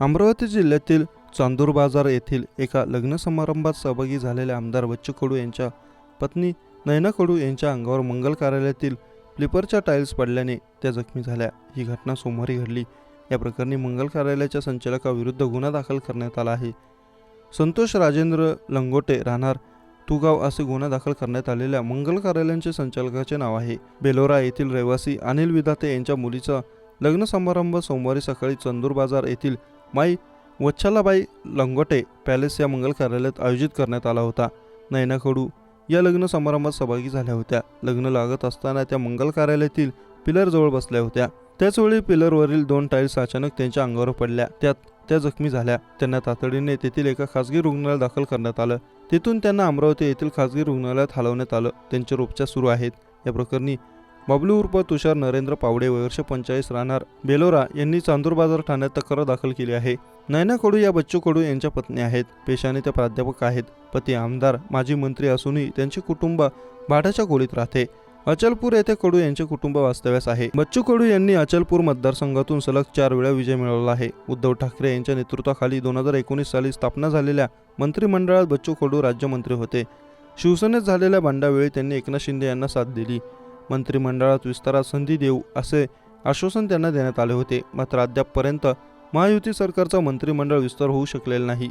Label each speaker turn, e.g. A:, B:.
A: अमरावती जिल्ह्यातील चांदूर बाजार येथील एका लग्न समारंभात सहभागी झालेल्या आमदार बच्चू कडू यांच्या पत्नी नयना कडू यांच्या अंगावर मंगल कार्यालयातील फ्लिपरच्या टाईल्स पडल्याने त्या जखमी झाल्या. ही घटना सोमवारी घडली. या प्रकरणी मंगल कार्यालयाच्या संचालकाविरुद्ध गुन्हा दाखल करण्यात आला आहे. संतोष राजेंद्र लंगोटे राहणार तुगाव असे गुन्हा दाखल करण्यात आलेल्या मंगल कार्यालयांचे संचालकाचे नाव आहे. बेलोरा येथील रहिवासी अनिल विधाते यांच्या मुलीचा लग्न समारंभ सोमवारी सकाळी चंदूर बाजार येथील माई वच्छलाबाई लंगोटे पॅलेस या मंगल कार्यालयात आयोजित करण्यात आला होता. नैनाकडू या लग्न समारंभात सहभागी झाल्या होत्या. लग्न लागत असताना त्या मंगल कार्यालयातील पिलरजवळ बसल्या होत्या. त्याचवेळी पिलरवरील दोन टाईल्स अचानक त्यांच्या अंगावर पडल्या. त्यात त्या जखमी झाल्या. त्यांना तातडीने तेथील एका खासगी रुग्णालयात दाखल करण्यात आलं. तिथून त्यांना अमरावती येथील खासगी रुग्णालयात हलवण्यात आलं. त्यांचे उपचार सुरू आहेत. या प्रकरणी बबलू उर्फ तुषार नरेंद्र पावडे वर्ष पंचाळीस राहणार. बेलोरा यांनी चांदूर बाजार ठाण्यात तक्रार दाखल केली आहे. नयना कडू या बच्चू कडू यांच्या पत्नी आहेत. पेशाने त्या प्राध्यापक आहेत. पती आमदार माजी मंत्री असूनही त्यांचे कुटुंब भाड्याच्या खोलीत राहते. अचलपूर येथे कडू यांचे कुटुंब वास्तव्यास आहे. बच्चू कडू यांनी अचलपूर मतदारसंघातून सलग चार वेळा विजय मिळवला आहे. उद्धव ठाकरे यांच्या नेतृत्वाखाली दोन हजार एकोणीस साली स्थापना झालेल्या मंत्रिमंडळात बच्चू कडू राज्यमंत्री होते. शिवसेनेत झालेल्या बंडावेळी त्यांनी एकनाथ शिंदे यांना साथ दिली. मंत्रिमंडळात विस्तारात संधी देऊ असे आश्वासन त्यांना देण्यात आले होते. मात्र अद्यापपर्यंत महायुती सरकारचा मंत्रिमंडळ विस्तार होऊ शकलेला नाही.